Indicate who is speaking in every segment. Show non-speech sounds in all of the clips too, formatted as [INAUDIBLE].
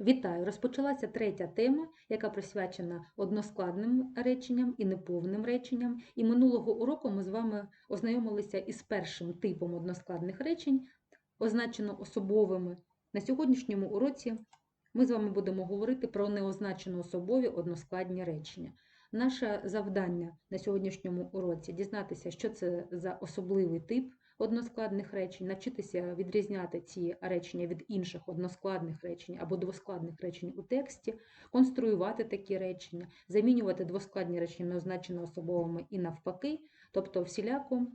Speaker 1: Вітаю! Розпочалася третя тема, яка присвячена односкладним реченням і неповним реченням. І минулого уроку ми з вами ознайомилися із першим типом односкладних речень, означено особовими. На сьогоднішньому уроці ми з вами будемо говорити про неозначено особові односкладні речення. Наше завдання на сьогоднішньому уроці дізнатися, що це за особливий тип односкладних речень, навчитися відрізняти ці речення від інших односкладних речень або двоскладних речень у тексті, конструювати такі речення, замінювати двоскладні речення неозначено особовими і навпаки, тобто всіляко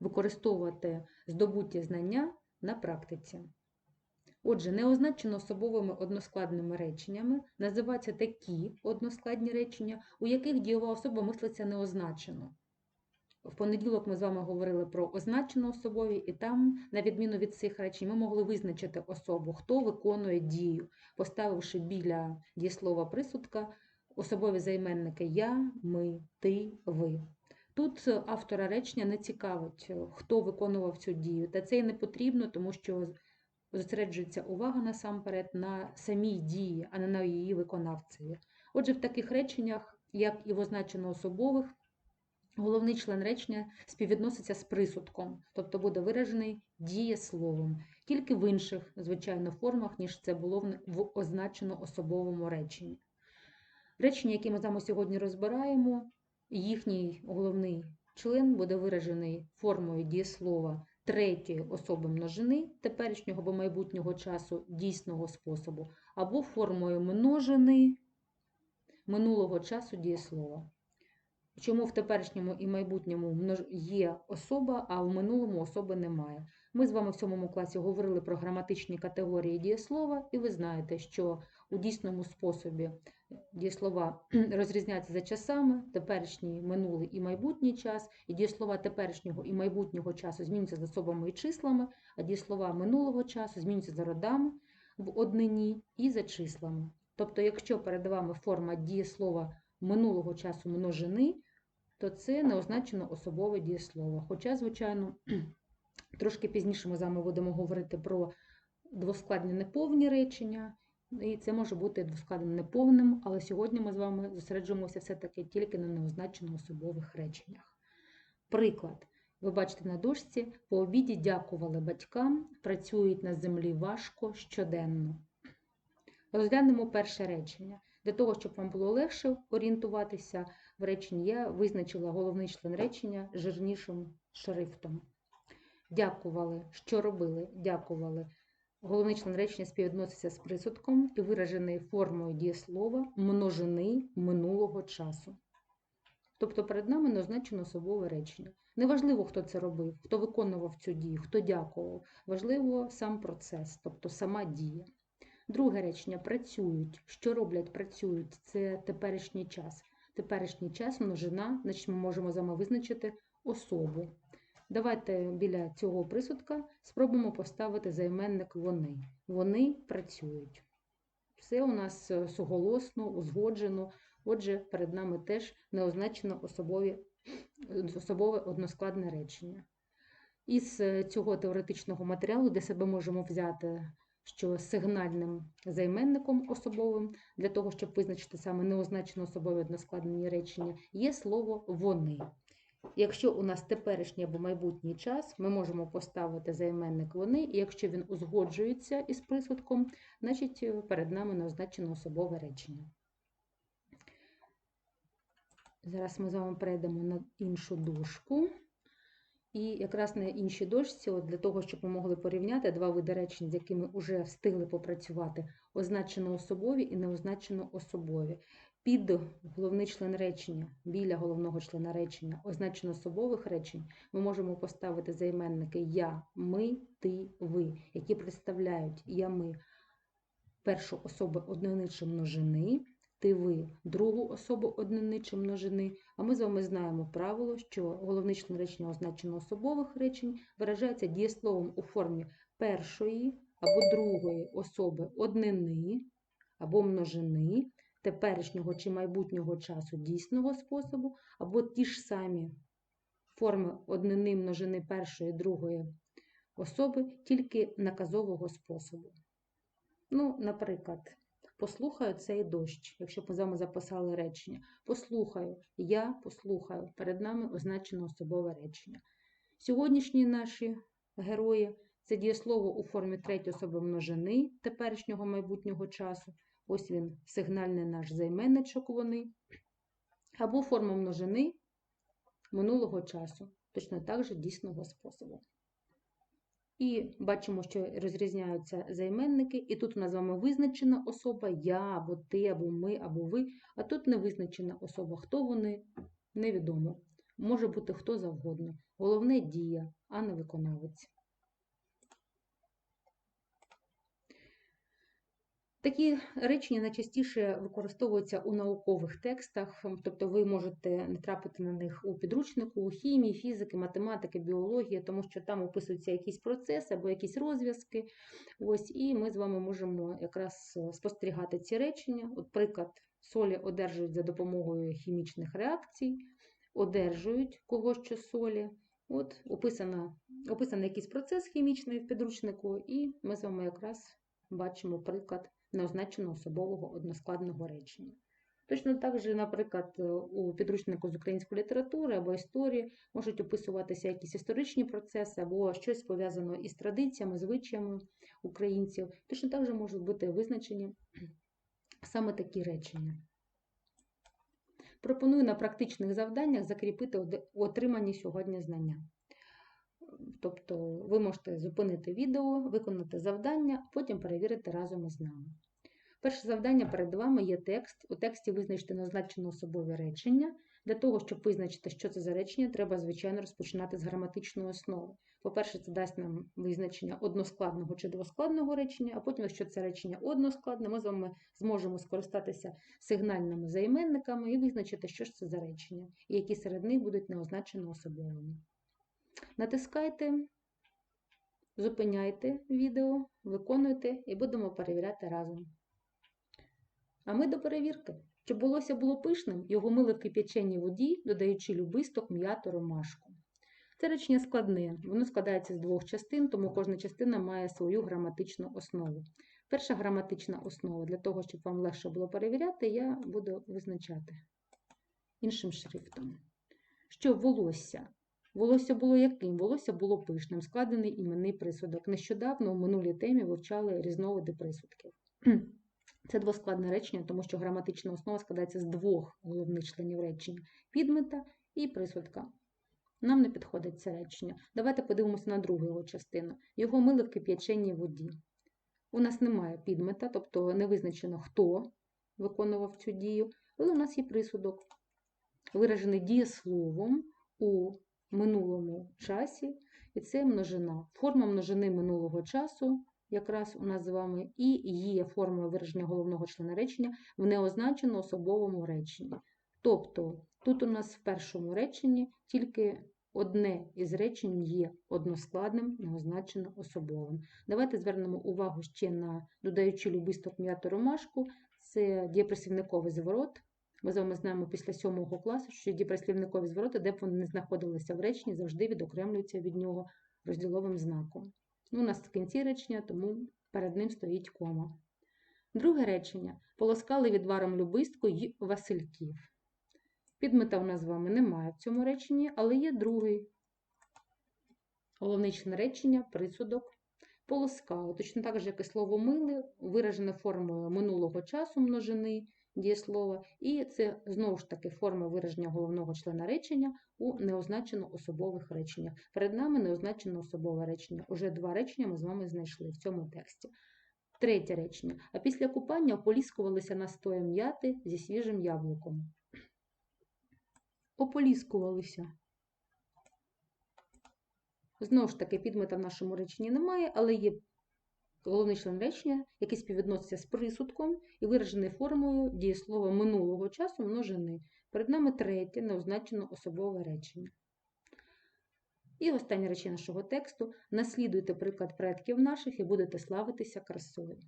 Speaker 1: використовувати здобуті знання на практиці. Отже, неозначено особовими односкладними реченнями називаються такі односкладні речення, у яких дієва особа мислиться неозначено. В понеділок ми з вами говорили про означено особові, і там, на відміну від цих речень, ми могли визначити особу, хто виконує дію, поставивши біля дієслова присудка особові займенники я, ми, ти, ви. Тут автора речення не цікавить, хто виконував цю дію, та це і не потрібно, тому що зосереджується увага насамперед на самій дії, а не на її виконавцеві. Отже, в таких реченнях, як і в означено особових, головний член речення співвідноситься з присудком, тобто буде виражений дієсловом, тільки в інших, звичайно, формах, ніж це було в означено особовому реченні. Речення, які ми з вами сьогодні розбираємо, їхній головний член буде виражений формою дієслова третьої особи множини теперішнього або майбутнього часу дійсного способу, або формою множини минулого часу дієслова. Чому в теперішньому і майбутньому є особа, а в минулому особи немає. Ми з вами в сьомому класі говорили про граматичні категорії дієслова, і ви знаєте, що у дійсному способі дієслова [CLEARS THROAT] розрізняються за часами, теперішній, минулий і майбутній час, і дієслова теперішнього і майбутнього часу змінюються за особами і числами, а дієслова минулого часу змінюються за родами в однині і за числами. Тобто, якщо перед вами форма дієслова минулого часу множини, то це неозначено особове дієслово. Хоча, звичайно, [CLEARS THROAT] трошки пізніше ми з вами будемо говорити про двоскладні неповні речення, і це може бути двоскладним неповним, але сьогодні ми з вами зосереджуємося все-таки тільки на неозначено особових реченнях. Приклад. Ви бачите на дошці, по обіді дякували батькам, працюють на землі важко щоденно. Розглянемо перше речення. Для того, щоб вам було легше орієнтуватися в реченні, я визначила головний член речення жирнішим шрифтом. Дякували, що робили? Дякували. Головний член речення співвідноситься з присудком і виражений формою дієслова множини минулого часу. Тобто перед нами неозначено особове речення. Неважливо, хто це робив, хто виконував цю дію, хто дякував. Важливо сам процес, тобто сама дія. Друге речення працюють. Що роблять, працюють це теперішній час. Теперішній час множина, значить ми можемо з визначити особу. Давайте біля цього присудка спробуємо поставити займенник вони. Вони працюють. Все у нас суголосно, узгоджено. Отже, перед нами теж неозначено особове односкладне речення. Із цього теоретичного матеріалу, де себе можемо взяти що сигнальним займенником особовим, для того, щоб визначити саме неозначено особові односкладнені речення, є слово вони. Якщо у нас теперішній або майбутній час, ми можемо поставити займенник вони, і якщо він узгоджується із присудком, значить перед нами неозначено особове речення. Зараз ми з вами перейдемо на іншу дужку. І якраз на іншій дошці, от для того, щоб ми могли порівняти два види речень, з якими вже встигли попрацювати, означено особові і неозначено особові. Під головний член речення, біля головного члена речення, означено особових речень, ми можемо поставити займенники я, ми, ти, ви, які представляють я, ми першу особу одиничі множини, ти ви другу особу одиничі множини, а ми з вами знаємо правило, що головний член речення означено особових речень виражається дієсловом у формі першої або другої особи однини або множини, теперішнього чи майбутнього часу дійсного способу, або ті ж самі форми однини множини першої другої особи, тільки наказового способу. Ну, наприклад, Послухаю цей дощ, якщо ми з вами записали речення. Послухаю, я послухаю. Перед нами означено особове речення. Сьогоднішні наші герої це дієслово у формі третьої особи множини теперішнього майбутнього часу. Ось він, сигнальний наш займенничок вони. Або форма множини минулого часу, точно так же дійсного способу. І бачимо, що розрізняються займенники, і тут у нас з вами визначена особа я, або ти, або ми, або ви, а тут не визначена особа. Хто вони, невідомо. Може бути хто завгодно. Головне дія, а не виконавець. Такі речення найчастіше використовуються у наукових текстах, тобто ви можете не трапити на них у підручнику, у хімії, фізики, математики, біології, тому що там описуються якісь процеси або якісь розв'язки. Ось, І ми з вами можемо якраз спостерігати ці речення. От приклад, солі одержують за допомогою хімічних реакцій, одержують кого що солі. От описано, описаний якийсь процес хімічний в підручнику, і ми з вами якраз бачимо приклад неозначеного особового односкладного речення. Точно так же, наприклад, у підручнику з української літератури або історії можуть описуватися якісь історичні процеси, або щось пов'язане із традиціями, звичаями українців. Точно так же можуть бути визначені [CLEARS THROAT] саме такі речення. Пропоную на практичних завданнях закріпити отримані сьогодні знання. Тобто ви можете зупинити відео, виконати завдання, потім перевірити разом із нами. Перше завдання перед вами є текст. У тексті визначити назначено особове речення. Для того, щоб визначити, що це за речення, треба, звичайно, розпочинати з граматичної основи. По-перше, це дасть нам визначення односкладного чи двоскладного речення, а потім, якщо це речення односкладне, ми з вами зможемо скористатися сигнальними займенниками і визначити, що ж це за речення, і які серед них будуть неозначено особовими. Натискайте, зупиняйте відео, виконуйте і будемо перевіряти разом. А ми до перевірки. Щоб волосся було пишним, його мили в кип'яченій воді, додаючи любисток, м'яту, ромашку. Це речення складне, воно складається з двох частин, тому кожна частина має свою граматичну основу. Перша граматична основа, для того, щоб вам легше було перевіряти, я буду визначати іншим шрифтом. Що волосся? Волосся було яким? Волосся було пишним, складений іменний присудок. Нещодавно у минулій темі вивчали різновиди присудків. Це двоскладне речення, тому що граматична основа складається з двох головних членів речення підмета і присудка. Нам не підходить це речення. Давайте подивимося на другу його частину. Його мили в кип'яченій воді. У нас немає підмета, тобто не визначено, хто виконував цю дію, але у нас є присудок, виражений дієсловом у минулому часі, і це множина. Форма множини минулого часу якраз у нас з вами і є формою вираження головного члена речення в неозначено особовому реченні. Тобто тут у нас в першому реченні тільки одне із речень є односкладним, неозначено особовим. Давайте звернемо увагу ще на додаючи любисток м'яту ромашку, це дієприслівниковий зворот. Ми з вами знаємо після сьомого класу, що дієприслівникові звороти, де б вони не знаходилися в реченні, завжди відокремлюються від нього розділовим знаком. Ну, у нас в кінці речення, тому перед ним стоїть кома. Друге речення полоскали відваром любистку й васильків. Підмета у нас з вами немає в цьому реченні, але є другий. Головний член речення присудок полоскали. Точно так же, як і слово мили, виражене формою минулого часу множини дієслова, і це знову ж таки форма вираження головного члена речення у неозначено особових реченнях. Перед нами неозначено особове речення. Уже два речення ми з вами знайшли в цьому тексті. Третє речення. А після купання ополіскувалися настоєм м'яти зі свіжим яблуком. Ополіскувалися. Знову ж таки, підмета в нашому реченні немає, але є головний член речення, який співвідноситься з присудком і виражений формою дієслова минулого часу множини. Перед нами третє неозначено особове речення. І останнє речення нашого тексту: наслідуйте приклад предків наших і будете славитися красою.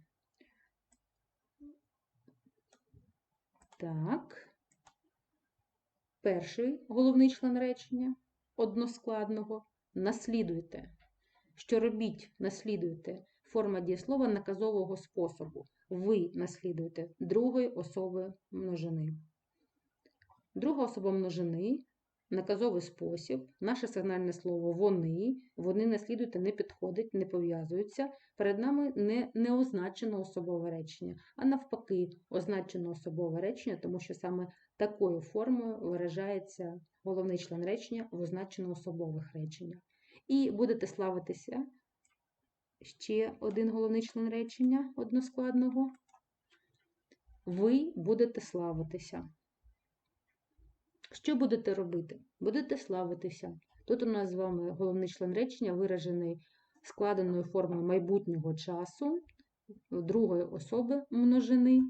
Speaker 1: Так. Перший головний член речення односкладного. Наслідуйте. Що робіть, наслідуйте форма дієслова наказового способу. Ви наслідуєте другої особи множини. Друга особа множини, наказовий спосіб, наше сигнальне слово вони, вони наслідують, не підходить, не пов'язуються. Перед нами не, не означено особове речення, а навпаки, означено особове речення, тому що саме такою формою виражається головний член речення в означено особових реченнях. І будете славитися ще один головний член речення односкладного. Ви будете славитися. Що будете робити? Будете славитися. Тут у нас з вами головний член речення виражений складеною формою майбутнього часу, другої особи множини.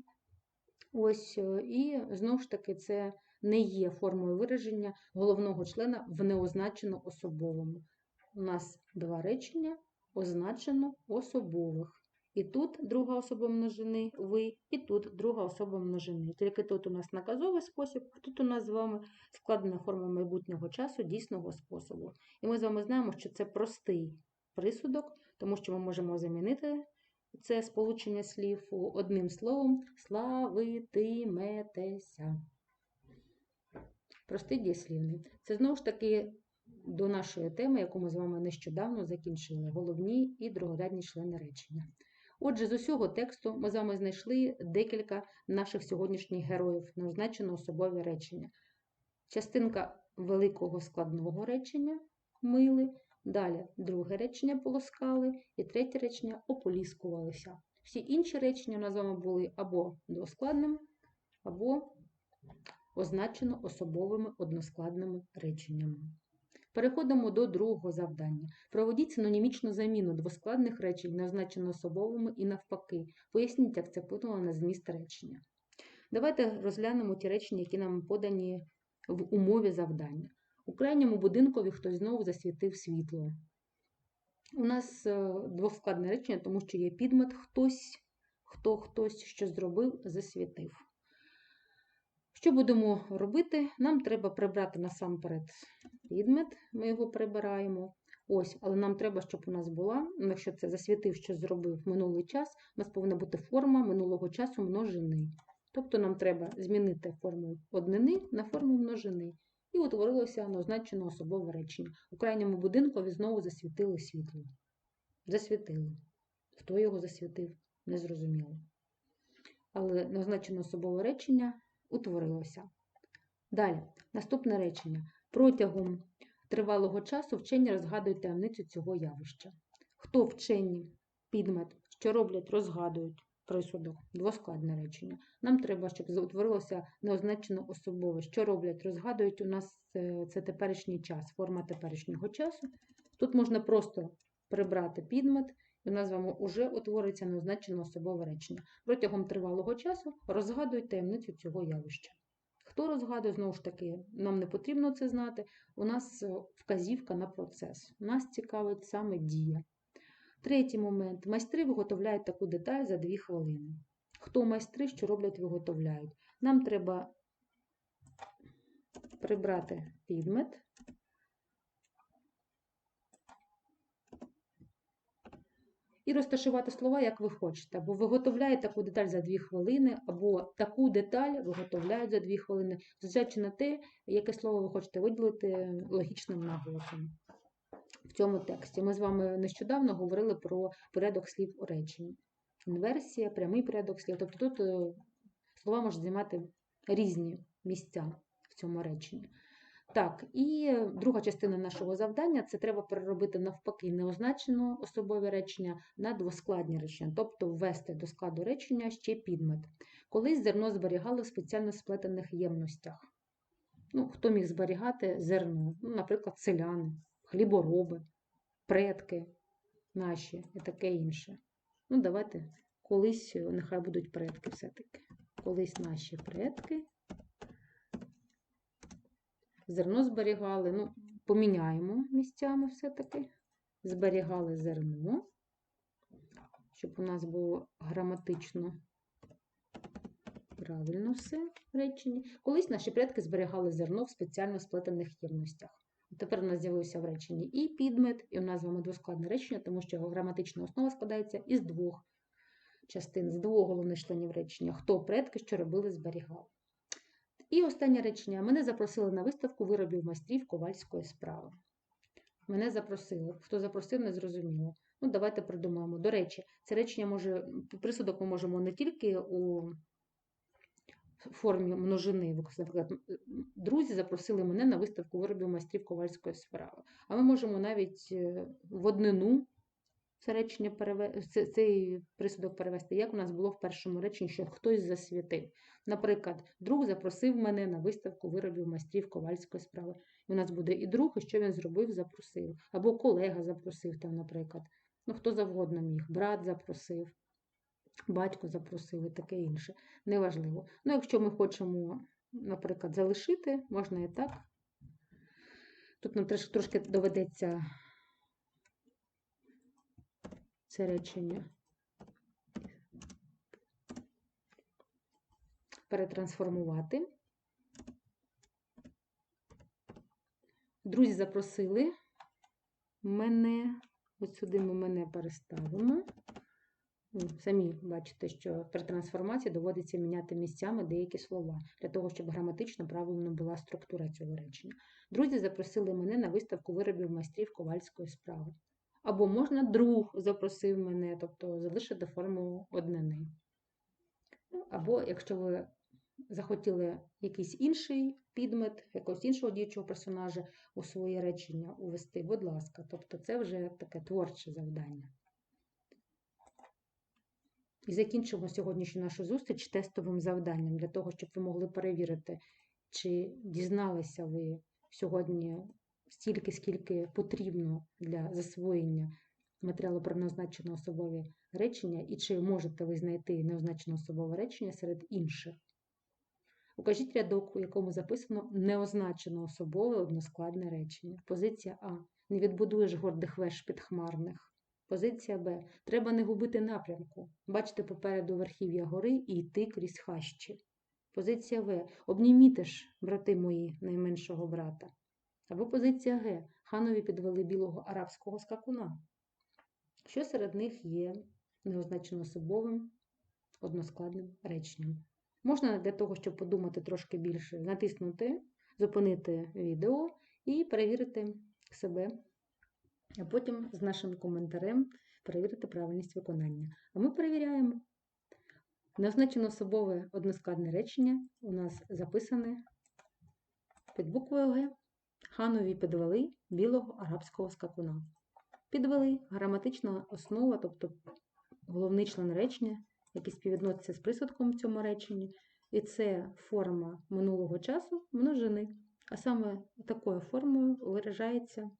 Speaker 1: Ось, е, і знову ж таки, це не є формою вираження головного члена в неозначено особовому. У нас два речення означено особових. І тут друга особа множини ви, і тут друга особа множини. Тільки тут у нас наказовий спосіб, а тут у нас з вами складена форма майбутнього часу дійсного способу. І ми з вами знаємо, що це простий присудок, тому що ми можемо замінити це сполучення слів одним словом славитиметеся. Простий дієслівний. Це знову ж таки до нашої теми, яку ми з вами нещодавно закінчили: головні і другорядні члени речення. Отже, з усього тексту ми з вами знайшли декілька наших сьогоднішніх героїв, неозначено особові речення. Частинка великого складного речення мили, далі друге речення полоскали, і третє речення ополіскувалися. Всі інші речення у нас з вами були або двоскладними, або означено особовими односкладними реченнями. Переходимо до другого завдання. Проведіть синонімічну заміну двоскладних речень, не означено особовими і навпаки. Поясніть, як це вплинуло на зміст речення. Давайте розглянемо ті речення, які нам подані в умові завдання. У крайньому будинкові хтось знову засвітив світло. У нас е, двоскладне речення, тому що є підмет хтось, хто хтось що зробив, засвітив. Що будемо робити? Нам треба прибрати насамперед підмет, ми його прибираємо. Ось, але нам треба, щоб у нас була, якщо це засвітив, що зробив минулий час, у нас повинна бути форма минулого часу множини. Тобто нам треба змінити форму однини на форму множини. І утворилося неозначено особове речення. У крайньому будинкові знову засвітили світло. Засвітили. Хто його засвітив, незрозуміло. Але неозначено особове речення утворилося. Далі, наступне речення. Протягом тривалого часу вчені розгадують таємницю цього явища. Хто вчені підмет, що роблять, розгадують присудок, двоскладне речення. Нам треба, щоб утворилося неозначено особове. Що роблять, розгадують у нас е, це теперішній час, форма теперішнього часу. Тут можна просто прибрати підмет, нас з вами вже утвориться неозначено особове речення. Протягом тривалого часу розгадують таємницю цього явища. Хто розгадує, знову ж таки, нам не потрібно це знати. У нас е, вказівка на процес. Нас цікавить саме дія. Третій момент. Майстри виготовляють таку деталь за 2 хвилини. Хто майстри, що роблять, виготовляють? Нам треба прибрати підмет. І розташувати слова, як ви хочете. Або виготовляють таку деталь за 2 хвилини, або таку деталь виготовляють за 2 хвилини, зважаючи на те, яке слово ви хочете виділити логічним наголосом. В цьому тексті ми з вами нещодавно говорили про порядок слів у реченні. Інверсія, прямий порядок слів. Тобто тут е, слова можуть займати різні місця в цьому реченні. Так, і друга частина нашого завдання це треба переробити навпаки неозначено особове речення на двоскладні речення, тобто ввести до складу речення ще підмет. Колись зерно зберігали в спеціально сплетених ємностях. Ну, Хто міг зберігати зерно? Ну, Наприклад, селяни, хлібороби, предки наші і таке інше. Ну, давайте колись, нехай будуть предки все-таки. Колись наші предки зерно зберігали, ну, поміняємо місцями все-таки. Зберігали зерно, щоб у нас було граматично правильно все в реченні. Колись наші предки зберігали зерно в спеціально сплетених ємностях. Тепер у нас з'явився в реченні і підмет, і у нас з вами двоскладне речення, тому що його граматична основа складається із двох частин, з двох головних членів речення. Хто предки, що робили, зберігали. І останнє речення. Мене запросили на виставку виробів майстрів ковальської справи. Мене запросили. Хто запросив, не зрозуміло. Ну, давайте придумаємо. До речі, це речення може, присудок ми можемо не тільки у формі множини, наприклад, друзі запросили мене на виставку виробів майстрів ковальської справи. А ми можемо навіть е, в однину це речення переве... цей присудок перевести, як у нас було в першому реченні, що хтось засвітив. Наприклад, друг запросив мене на виставку виробів майстрів ковальської справи. І у нас буде і друг, і що він зробив, запросив. Або колега запросив там, наприклад. Ну, хто завгодно міг, брат запросив, батько запросив і таке інше. Неважливо. Ну, якщо ми хочемо, наприклад, залишити, можна і так. Тут нам трошки доведеться це речення перетрансформувати. Друзі запросили мене, ось сюди ми мене переставимо. Ну, Самі бачите, що при трансформації доводиться міняти місцями деякі слова, для того, щоб граматично правильно була структура цього речення. Друзі запросили мене на виставку виробів майстрів ковальської справи. Або можна друг запросив мене, тобто залишити форму однини. Ну, Або якщо ви захотіли якийсь інший підмет, якогось іншого діючого персонажа у своє речення увести, будь ласка, тобто це вже таке творче завдання. І закінчимо сьогоднішню нашу зустріч тестовим завданням для того, щоб ви могли перевірити, чи дізналися ви сьогодні стільки, скільки потрібно для засвоєння матеріалу про неозначено особові речення, і чи можете ви знайти неозначено особове речення серед інших. Укажіть рядок, у якому записано неозначено особове односкладне речення. Позиція А. Не відбудуєш гордих веж підхмарних. Позиція Б. Треба не губити напрямку. Бачити попереду верхів'я гори і йти крізь хащі. Позиція В. Обніміте ж, брати мої, найменшого брата. Або позиція Г. Ханові підвели білого арабського скакуна. Що серед них є неозначено особовим односкладним реченням? Можна для того, щоб подумати трошки більше, натиснути, зупинити відео і перевірити себе, а потім з нашим коментарем перевірити правильність виконання. А ми перевіряємо. Неозначено особове односкладне речення у нас записане під буквою Г. Ханові підвели білого арабського скакуна. Підвели граматична основа, тобто головний член речення, який співвідноситься з присудком в цьому реченні, і це форма минулого часу множини. А саме такою формою виражається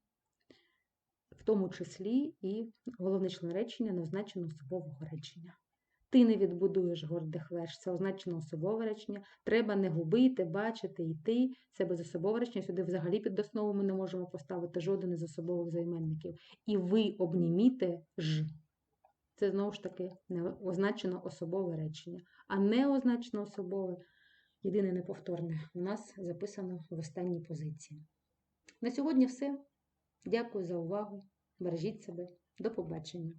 Speaker 1: в тому числі і головний член речення неозначено особового речення. Ти не відбудуєш гордих веж, це означено особове речення. Треба не губити, бачити, йти. Це безособове речення. Сюди взагалі під основу ми не можемо поставити жоден із особових займенників. І ви обніміте ж. Це знову ж таки означено особове речення. А не означено особове, єдине неповторне, у нас записано в останній позиції. На сьогодні все. Дякую за увагу. Бережіть себе. До побачення.